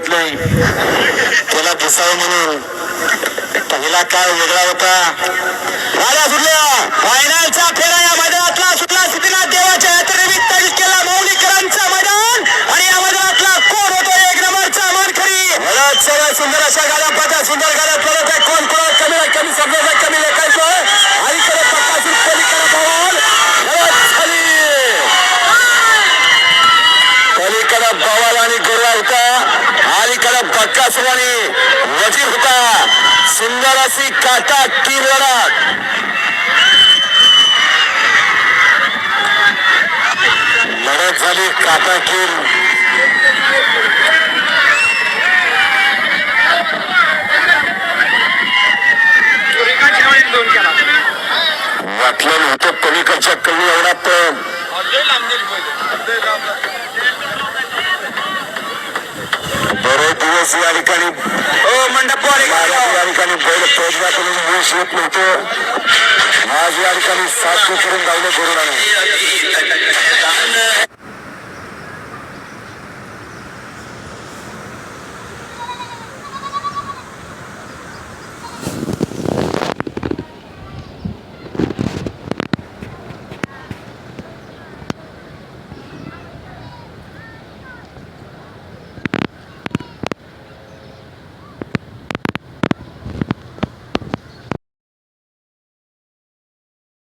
घेतलंय त्याला दिसावं म्हणून. पहिला काळ वेगळा होता. राजा सुटल्या फायनलचा फेरा या मैदानातला सुटला. सिद्धीनाथ देवाच्या यात्रेनिमित्त केला मौलिकरांचा मैदान. आणि या मैदानातला कोण होतो एक नंबरचा मानकरी? बरंच सगळ्या सुंदर अशा गाड्या पाहता सुंदर गाड्या पडत आहे. कोण कोण? कमी कमी समजायचं कमी लेखायचं आणि पक्कासून होता. अलीकडे बक्कासूर वजीर होता सुंदर अशी काटा की लढत. लढत झाली काटा किल वाटलं नव्हतं पलीकडच्या कमी एवढा पण दिवस या ठिकाणी मंडप या ठिकाणी बैल पोहोचला करून यश येत नव्हतं. आज या ठिकाणी साध्य करून राहिलं गुरुनाने